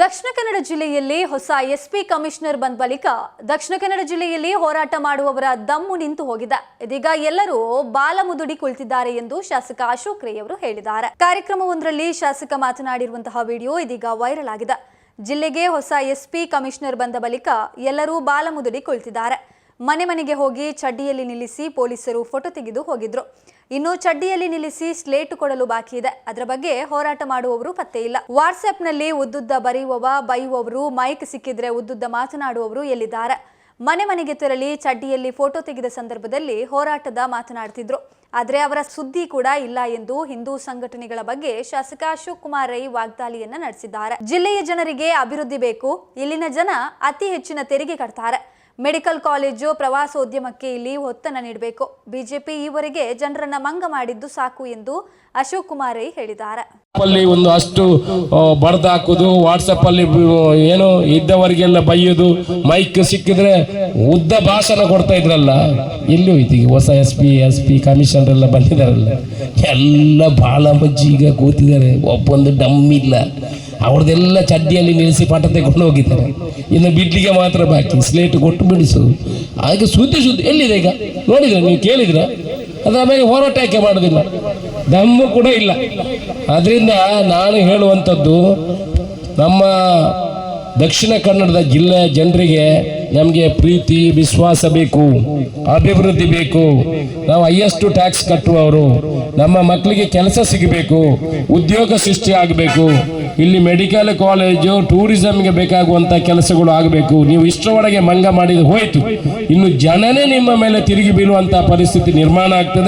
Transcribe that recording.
ದಕ್ಷಿಣ ಕನ್ನಡ ಜಿಲ್ಲೆಯಲ್ಲಿ ಹೊಸ SP commissioner ಬಂದ ಬಳಿಕ ದಕ್ಷಿಣ ಕನ್ನಡ ಜಿಲ್ಲೆಯಲ್ಲಿ ಹೋರಾಟ ಮಾಡುವವರ ದಮ್ಮು ನಿಂತು ಹೋಗಿದೆ. ಇದೀಗ ಎಲ್ಲರೂ ಬಾಲಮುದುಡಿ ಕುಳಿತಿದ್ದಾರೆ ಎಂದು ಶಾಸಕ ಅಶೋಕ್ ರೇ ಅವರು ಹೇಳಿದ್ದಾರೆ. ಕಾರ್ಯಕ್ರಮವೊಂದರಲ್ಲಿ ಶಾಸಕ ಮಾತನಾಡಿರುವಂತಹ ವಿಡಿಯೋ ಇದೀಗ ವೈರಲ್ ಆಗಿದೆ. ಜಿಲ್ಲೆಗೆ ಹೊಸ ಎಸ್ಪಿ ಕಮಿಷನರ್ ಬಂದ ಬಳಿಕ ಎಲ್ಲರೂ ಬಾಲಮುದುಡಿ ಕುಳಿತಿದ್ದಾರೆ. ಮನೆ ಮನೆಗೆ ಹೋಗಿ ಚಡ್ಡಿಯಲ್ಲಿ ನಿಲ್ಲಿಸಿ ಪೊಲೀಸರು ಫೋಟೋ ತೆಗೆದು ಹೋಗಿದ್ರು. ಇನ್ನು ಚಡ್ಡಿಯಲ್ಲಿ ನಿಲ್ಲಿಸಿ ಸ್ಲೇಟ್ ಕೊಡಲು ಬಾಕಿ ಇದೆ. ಅದರ ಬಗ್ಗೆ ಹೋರಾಟ ಮಾಡುವವರು ಪತ್ತೆ ಇಲ್ಲ. ವಾಟ್ಸ್ಆಪ್ನಲ್ಲಿ ಉದ್ದುದ್ದ ಬರೆಯುವವ, ಬೈಯುವವರು, ಮೈಕ್ ಸಿಕ್ಕಿದ್ರೆ ಉದ್ದುದ್ದ ಮಾತನಾಡುವವರು ಎಲ್ಲಿದ್ದಾರೆ? ಮನೆ ಮನೆಗೆ ತೆರಳಿ ಚಡ್ಡಿಯಲ್ಲಿ ಫೋಟೋ ತೆಗೆದ ಸಂದರ್ಭದಲ್ಲಿ ಹೋರಾಟದ ಮಾತನಾಡ್ತಿದ್ರು. ಆದರೆ ಅವರ ಸುದ್ದಿ ಕೂಡ ಇಲ್ಲ ಎಂದು ಹಿಂದೂ ಸಂಘಟನೆಗಳ ಬಗ್ಗೆ ಶಾಸಕ ಶಿವಕುಮಾರ್ ಕುಮಾರ್ ರೈ ವಾಗ್ದಾಳಿಯನ್ನ ನಡೆಸಿದ್ದಾರೆ. ಜಿಲ್ಲೆಯ ಜನರಿಗೆ ಅಭಿವೃದ್ಧಿ ಬೇಕು. ಇಲ್ಲಿನ ಜನ ಅತಿ ಹೆಚ್ಚಿನ ತೆರಿಗೆ ಕಟ್ತಾರೆ. ಮೆಡಿಕಲ್ ಕಾಲೇಜು ಪ್ರವಾಸೋದ್ಯಮಕ್ಕೆ ಇಲ್ಲಿ ಒತ್ತನ್ನು ನೀಡಬೇಕು. ಬಿಜೆಪಿ ಈವರೆಗೆ ಜನರನ್ನ ಮಂಗ ಮಾಡಿದ್ದು ಸಾಕು ಎಂದು ಅಶೋಕ್ ಕುಮಾರ್ ಹೇಳಿದ್ದಾರೆ. ಅಲ್ಲಿ ಒಂದು ಅಷ್ಟು ಬಡ್ದು ಹಾಕುದು ವಾಟ್ಸಪ್ ಅಲ್ಲಿ ಏನು ಇದ್ದವರಿಗೆಲ್ಲ ಬೈಯೋದು, ಮೈಕ್ ಸಿಕ್ಕಿದ್ರೆ ಉದ್ದ ಭಾಷಣ ಕೊಡ್ತಾ ಇದ್ರಲ್ಲ. ಎಲ್ಲಿ ಹೋಯ್ತು ಹೊಸ S P S P commissioner ಎಲ್ಲ ಬಂದಿದಾರಲ್ಲ ಎಲ್ಲ ಬಾಳ ಮಜ್ಜಿ ಈಗ ಕೂತಿದ್ದಾರೆ. ಒಬ್ಬೊಂದು ಡಮ್ ಇಲ್ಲ. ಅವ್ರದ್ದೆಲ್ಲ ಚಡ್ಡಿಯಲ್ಲಿ ನಿಲ್ಲಿಸಿ ಪಾಠ ತೆಗೊಂಡು ಹೋಗಿದ್ದಾರೆ. ಇನ್ನು ಬಿಡ್ಲಿಗೆ ಮಾತ್ರ ಬಾಕಿ ಸ್ಲೇಟ್ ಕೊಟ್ಟು ಬಿಡಿಸು. ಹಾಗೆ ಸುದ್ದಿ ಸುದ್ದಿ, ಎಲ್ಲಿದೆ ಈಗ? ನೋಡಿದ್ರೆ, ನೀವು ಕೇಳಿದ್ರ? ಅದರ ಮೇಲೆ ಹೋರಾಟ ಯಾಕೆ ಮಾಡೋದಿಲ್ಲ? ದಮ್ಮು ಕೂಡ ಇಲ್ಲ. ಅದರಿಂದ ನಾನು ಹೇಳುವಂಥದ್ದು, ನಮ್ಮ ದಕ್ಷಿಣ ಕನ್ನಡದ ಜಿಲ್ಲೆಯ ಜನರಿಗೆ ನಮಗೆ ಪ್ರೀತಿ, ವಿಶ್ವಾಸ ಬೇಕು, ಅಭಿವೃದ್ಧಿ ಬೇಕು. ನಾವು ಹೈಯೆಸ್ಟ್ ಟ್ಯಾಕ್ಸ್ ಕಟ್ಟುವವರು. ನಮ್ಮ ಮಕ್ಕಳಿಗೆ ಕೆಲಸ ಸಿಗಬೇಕು, ಉದ್ಯೋಗ ಸೃಷ್ಟಿ ಆಗಬೇಕು. ಇಲ್ಲಿ ಮೆಡಿಕಲ್ ಕಾಲೇಜು, ಟೂರಿಸಮ್ಗೆ ಬೇಕಾಗುವಂಥ ಕೆಲಸಗಳು ಆಗಬೇಕು. ನೀವು ಇಷ್ಟರೊಳಗೆ ಮಂಗ ಮಾಡಿದ ಹೋಯಿತು. ಇನ್ನು ಜನನೇ ನಿಮ್ಮ ಮೇಲೆ ತಿರುಗಿ ಬೀಳುವಂಥ ಪರಿಸ್ಥಿತಿ ನಿರ್ಮಾಣ ಆಗ್ತದೆ.